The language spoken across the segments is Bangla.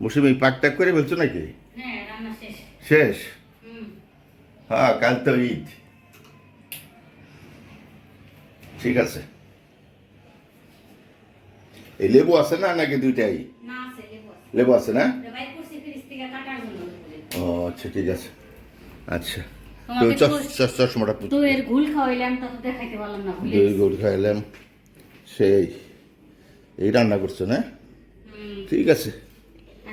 মৌসুমি পাক টাক করে বলছো নাকি? হ্যাঁ শেষ। হ্যাঁ কাল তো ঈদ। ঠিক আছে। এই লেবু আছে না নাকি দুইটাই? লেবু আছে। না? ও আচ্ছা ঠিক আছে। আচ্ছা। তো চশ- চশ- চশমাটা তো এর ঘুল খাওয়াইলাম তো দেখাইতে পারলাম না দই গেছি। খাইলাম সেই। এই রান্না করছ না? ঠিক আছে।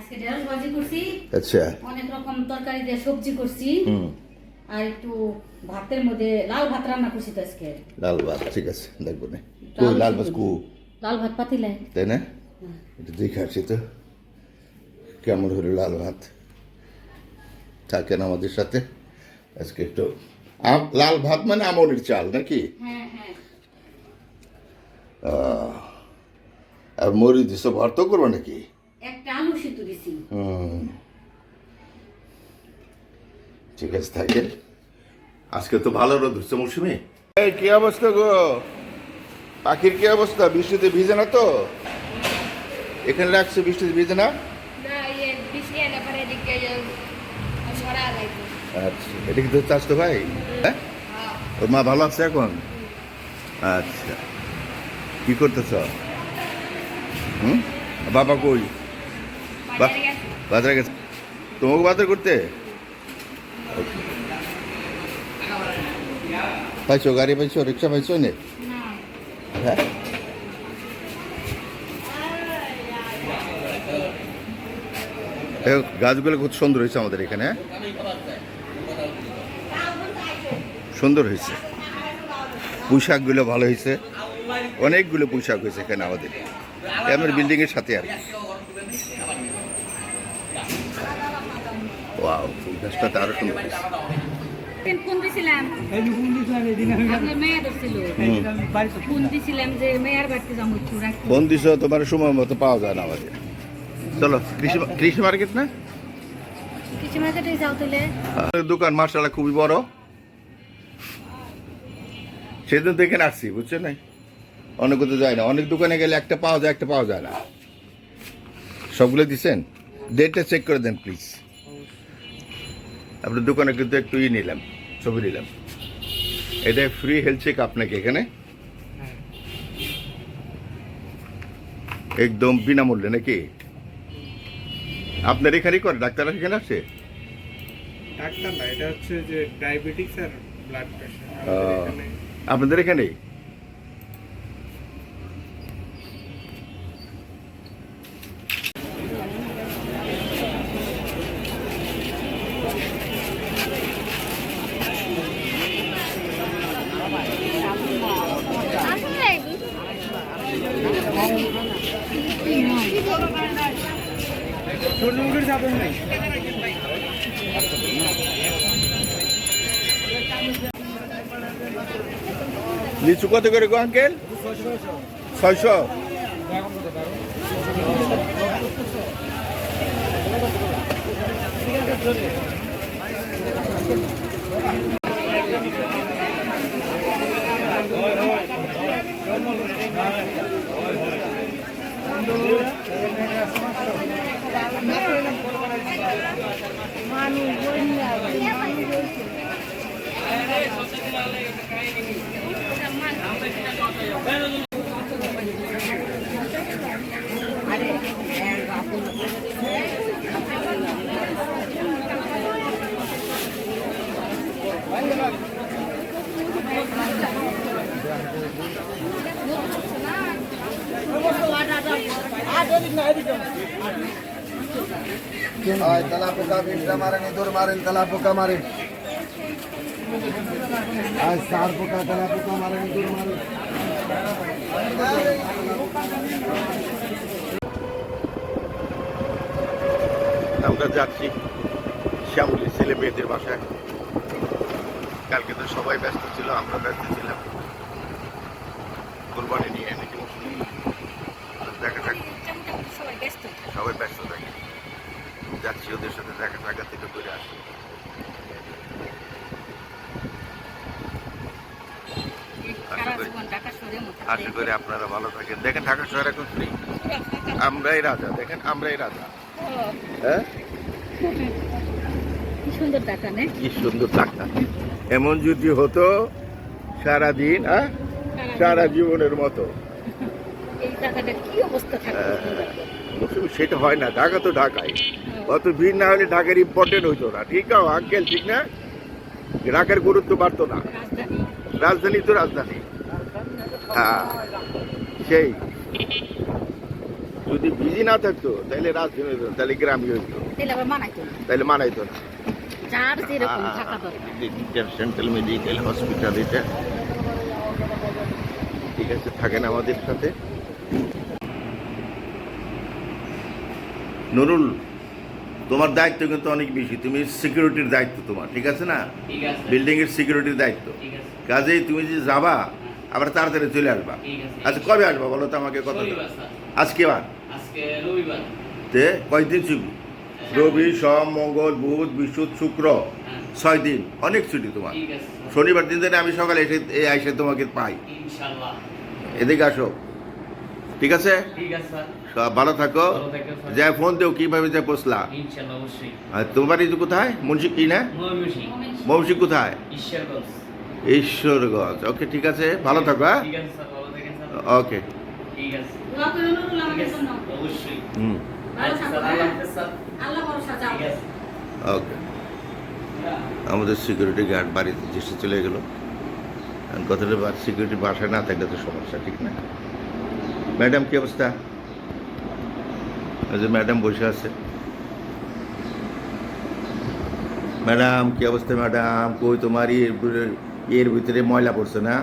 আজকে ঢেঁড়স ভাজি করছি। আচ্ছা। অনেক রকম তরকারি দিয়ে সবজি করছি। হুম। আর একটু ভাতের মধ্যে লাল ভাত রান্না করছি তো আজকে। লাল ভাত ঠিক আছে দেখব না। কই লাল ভাত কু লাল ভাত পাতিলে। তাই না? এটা দেখে আসছি তো। কেমন হলো লাল ভাত? থাকেন আমাদের সাথে? আজকে একটু আম- লাল ভাত মানে আমনের চাল নাকি? হ্যাঁ হ্যাঁ। আর মরি দিস ভর্ত করব নাকি? সিদ্ধ ঠিক আছে থাকে আজকে তো ভালো রোদ হচ্ছে মৌসুমি। এই কি অবস্থা গো? পাখির কি অবস্থা? বৃষ্টিতে ভিজে না তো? এখানে রাখছে বৃষ্টিতে ভিজে না? না ইয়ে বৃষ্টি এলে পরে এদিকে যে সরা যাইতো আচ্ছা এটা কি তোর চাষ তো ভাই হ্যাঁ? হ্যাঁ। ওর মা ভালো আছে এখন? আচ্ছা। কি করতেছ? হুম? বাবা কই? বা- বাজারে গেছে। তোমাকে বাজার করতে? পাইছো গাড়ি পাইছো রিক্সা পাইছো নে। হ্যাঁ? গাছগুলো খুব সুন্দর হয়েছে আমাদের এখানে হ্যাঁ? সুন্দর হয়েছে। পোশাকগুলো ভালো হয়েছে। অনেকগুলো পোশাক হয়েছে এখানে আমাদের। আমার বিল্ডিং এর সাথে আর কি। ওয়াও ফুল গাছটা তো আরও সুন্দর হয়েছে। ফোন দিছিলাম। আপনার মেয়ে ধরছিল। ফোন দিছিলাম যে মেয়ের বাড়িতে যাব ফোন দিছ তোমার সময় মতো পাওয়া যায় না আমাদের। চলো কৃষি কৃষি মার্কেট না? কিছু মার্কেটে যাও তাহলে। দোকান মার্শাল্লাহ খুবই বড়। সেদিন তো এখানে আসছি বুঝছ না অনেক কোথাও যায় না। অনেক দোকানে গেলে একটা পাওয়া যায় একটা পাওয়া যায় না। সবগুলো দিছেন? ডেটটা চেক করে দেন প্লিজ আপনার দোকানে কিন্তু একটু ই নিলাম ছবি নিলাম। এটা ফ্রি হেলথ চেক আপনাকে এখানে। একদম বিনামূল্যে নাকি? আপনার এখানেই করে ডাক্তার এখানে আসে? ডাক্তার না এটা হচ্ছে যে ডায়াবেটিক্স আর ব্লাড প্রেশার আপনাদের এখানেই? লিচু কত করে গো আঙ্কেল ছয়শো। I don't even. পোকা মারেন ইঁদুর মারেন পোকা মারেন সার পোকা পোকা মারেন ইঁদুর মারেন। আমরা যাচ্ছি শ্যামলি ছেলে মেয়েদের বাসায়। কালকে তো সবাই ব্যস্ত ছিল, আমরা ব্যস্ত ছিলাম। কোরবানি নিয়ে নাকি দেখা যাক সবাই ব্যস্ত থাকে। যাচ্ছি ওদের সাথে দেখা সাক্ষাৎ থেকে করে আসি। আশা করি আপনারা ভালো থাকেন। দেখেন ঢাকা শহর এখন ফ্রি আমরাই রাজা দেখেন আমরাই রাজা। হ্যাঁ? কি সুন্দর টাকা নে? কি সুন্দর টাকা এমন যদি হতো সারাদিন হ্যাঁ? সারা জীবনের মতো। মৌসুমি সেটা হয় না ঢাকা তো ঢাকায় অত ভিড় না হলে ঢাকার ইম্পর্টেন্ট হইতো না। ঠিক আছে আঙ্কেল ঠিক না? ঢাকার গুরুত্ব বাড়তো না। রাজধানী তো রাজধানী। হ্যাঁ সেই। যদি বিজি না থাকতো তাহলে রাজধানী হইতো তাহলে গ্রামই হইতো। তাহলে মানাইতো না। সেন্ট্রাল মেডিকেল হসপিটাল এটা। ঠিক আছে থাকেন আমাদের সাথে। নুরুল তোমার দায়িত্ব কিন্তু অনেক বেশি। তুমি সিকিউরিটির দায়িত্ব তোমার ঠিক আছে না? ঠিক আছে। বিল্ডিং এর সিকিউরিটির দায়িত্ব কাজেই তুমি যে যাবা আবার তাড়াতাড়ি চলে আসবা। আচ্ছা কবে আসবা বলো তো আমাকে কত আজকে বার? তে কয়দিন ছুটি? রবি সোম মঙ্গল বুধ বৃহস্পতি শুক্র। হ্যাঁ। ছয় দিন। অনেক ছুটি তোমার। শনিবার দিন ধরে আমি সকালে এসে এই আইসে তোমাকে পাই। এদিকে আসো। ঠিক আছে? ঠিক আছে ভালো থাকো। যা ফোন দেও কীভাবে যা আর তোমার বাড়ি কোথায়? মুন্সি কি না? মৌসি কোথায়? ঈশ্বরগঞ্জ। ওকে ঠিক আছে ভালো থাকো হ্যাঁ? ওকে। হুম। আচ্ছা ওকে। আমাদের সিকিউরিটি গার্ড বাড়িতে এসে চলে গেল। কথাটা সিকিউরিটি বাসায় না থাকলে তো সমস্যা ঠিক না? ম্যাডাম কি অবস্থা? যে ম্যাডাম বসে আছে। ম্যাডাম কি অবস্থা ম্যাডাম? কই তোমার? এর এর ভিতরে ময়লা পড়ছে না?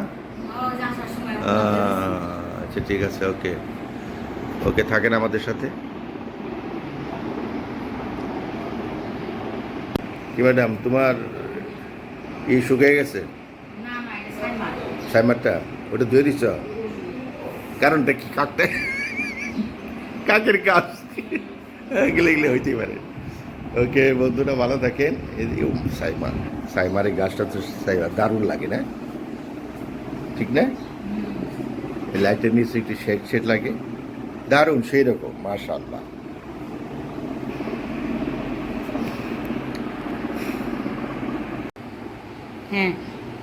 আচ্ছা ঠিক আছে ওকে। ওকে থাকেন আমাদের সাথে। কি ম্যাডাম তোমার ই শুকিয়ে গেছে? সাইমারটা? ওটা ধুয়ে দিচ্ছ? কারণটা কি? কাকটা? কাকের কাজ? এগুলো এগুলো হইতেই পারে। ওকে বন্ধুরা ভালো থাকেন। উফ, সাইমার সাইমারের গাছটা তো সাইমার দারুণ লাগে না? ঠিক না? লাইটের নিচে একটু শেড শেড লাগে। দারুণ সেই রকম মাশাল্লাহ হ্যাঁ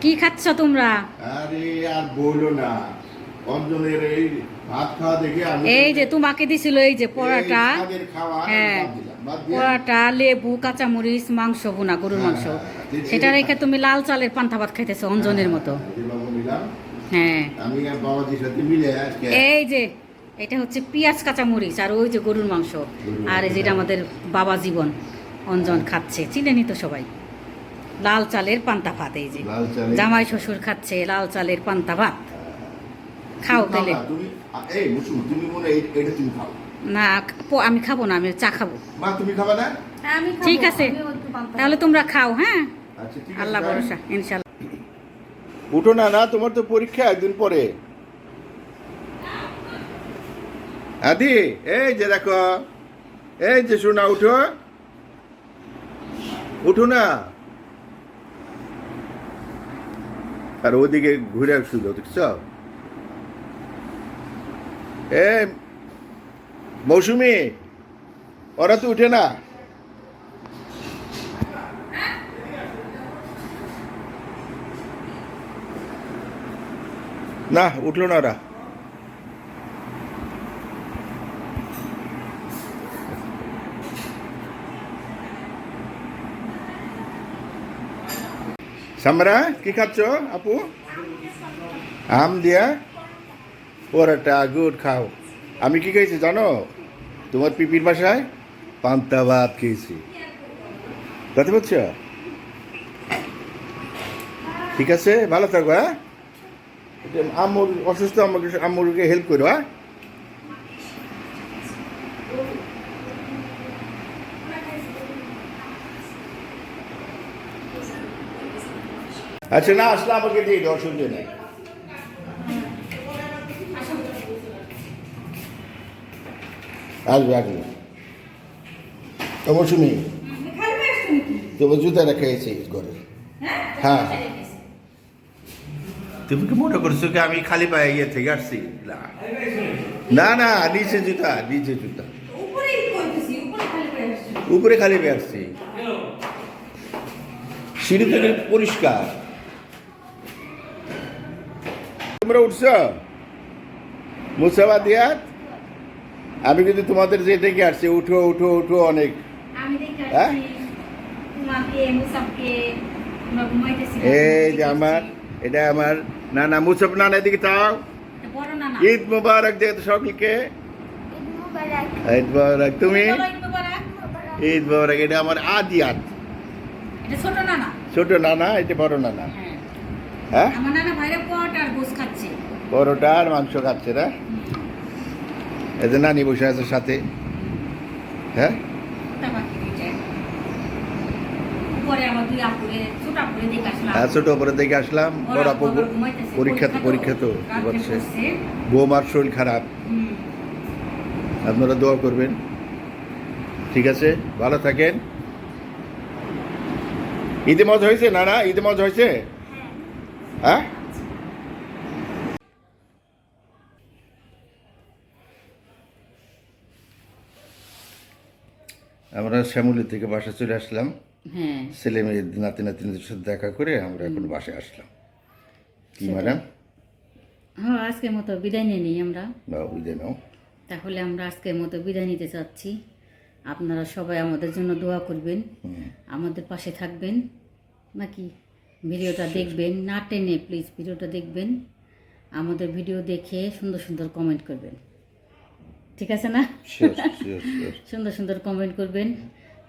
কি খাচ্ছ তোমরা? আরে আর বলো না। অঞ্জনের এই ভাত খাওয়া দেখে আমি এই যে তোমাকে দিছিল এই যে পরাটা। হ্যাঁ। পরাটা লেবু কাঁচামরিচ মাংস বোনা গরুর মাংস। হ্যাঁ, সেটা রেখে তুমি লাল চালের পান্তা ভাত খাইতেছো অঞ্জনের মতো। হ্যাঁ। আমি বাবাজির সাথে মিলে এই যে এটা হচ্ছে পেঁয়াজ কাঁচামরিচ আর ওই যে গরুর মাংস। আর যেটা আমাদের বাবা জীবন অঞ্জন খাচ্ছে। চিনেনি তো সবাই। লাল চালের পান্তা ভাত এই যে। জামাই শ্বশুর খাচ্ছে লাল চালের পান্তা ভাত। খাও তাহলে না, এই মুসুম তুমি মনে এটা তুমি খাও। না আমি খাব না আমি চা খাব। মা তুমি খাবা না? ঠিক আছে তাহলে তোমরা খাও হ্যাঁ? আচ্ছা ঠিক আল্লাহ ভরসা ইনশাল্লাহ। উঠো না না তোমার তো পরীক্ষা একদিন পরে। আদি এই যে দেখো এই যে শোনা উঠো। উঠো না। আর ওদিকে ঘুরে শুধু দেখছ? এ, মৌসুমি, ওরা তো উঠে না। না, উঠল না ওরা। সামরা, কি খাচ্ছ আপু? আম দিয়া। পরাটা, গুড খাও। আমি কি খেয়েছি জানো? তোমার পিপির বাসায় পান্তা ভাত খেয়েছি। কথা বলছ ঠিক আছে, ভালো থাকো হ্যাঁ? আম্মুর অসুস্থ আমাকে আম্মুরকে হেল্প করো হ্যাঁ? আচ্ছা না, আসলে আমাকে দিয়ে অসুবিধা নেই। আসবে আসবে। তো মৌসুমি তোমার জুতা রেখে এসে ঘরে হ্যাঁ। তুমি কি মনে করছ কি আমি খালি পায়ে ইয়ে থেকে আসছি? না। না না, নিচে জুতা নিচে জুতা। উপরে খালি খালি বেরছি সিঁড়ি থেকে পরিষ্কার। তোমরা উঠছ? মুসাবাদিয়াত আমি কিন্তু তোমাদের যে ডেকে আসছি উঠো উঠো উঠো অনেক। হ্যাঁ? এই যে আমার এটা আমার না না মুসাফ না না এদিকে চাও ঈদ মুবারক দিয়ে সকলকে। ঈদ মুবারক। ঈদ মুবারক তুমি? ঈদ মুবারক। এটা আমার আদিয়াত এটা ছোট না না ছোট নানা এটা বড় নানা। হ্যাঁ। হ্যাঁ? আমার নানা ভাইরা পট আর গোস খাচ্ছে। বড়টা আর মাংস খাচ্ছে না? যে নানি বসে আছে সাথে। হ্যাঁ? হ্যাঁ ছোট উপরে দেখে আসলাম। বড় আপু পরীক্ষা তো পরীক্ষা তো করছে বৌমার শরীর খারাপ। আপনারা দোয়া করবেন। ঠিক আছে? ভালো থাকেন। ঈদে মজ হয়েছে না না ঈদে মজ হয়েছে? হ্যাঁ? আমরা শ্যামলি থেকে বাসা চলে আসলাম। হ্যাঁ। ছেলে মেয়ে নাতি নাতিনদের সাথে দেখা করে আমরা এখন বাসায় আসলাম। কি ম্যাডাম? হ্যাঁ আজকের মতো বিদায় নিয়ে নিই আমরা। বা বুঝে নাও। তাহলে আমরা আজকের মতো বিদায় নিতে চাচ্ছি। আপনারা সবাই আমাদের জন্য দোয়া করবেন। আমাদের পাশে থাকবেন। নাকি ভিডিওটা দেখবেন? না টেনে প্লিজ ভিডিওটা দেখবেন। আমাদের ভিডিও দেখে সুন্দর সুন্দর কমেন্ট করবেন। ঠিক আছে না. সুন্দর সুন্দর কমেন্ট করবেন।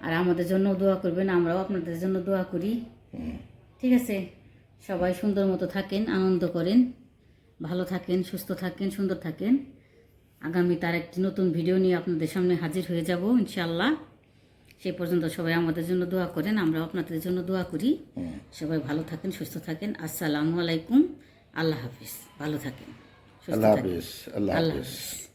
আর আমাদের জন্য দোয়া করবেন আমরাও আপনাদের জন্য দোয়া করি। ঠিক আছে? সবাই সুন্দর মতো থাকেন আনন্দ করেন। ভালো থাকেন সুস্থ থাকেন সুন্দর থাকেন। আগামী তার একটি নতুন ভিডিও নিয়ে আপনাদের সামনে হাজির হয়ে যাব ইনশাল্লাহ সে পর্যন্ত সবাই আমাদের জন্য দোয়া করেন আমরাও আপনাদের জন্য দোয়া করি। সবাই ভালো থাকেন সুস্থ থাকেন। আসসালামু আলাইকুম। আল্লাহ হাফিজ। ভালো থাকেন সুস্থ আল্লাহ থাকেন। হাফিজ আল্লাহ আল্লাহ হাফিজ। হাফিজ।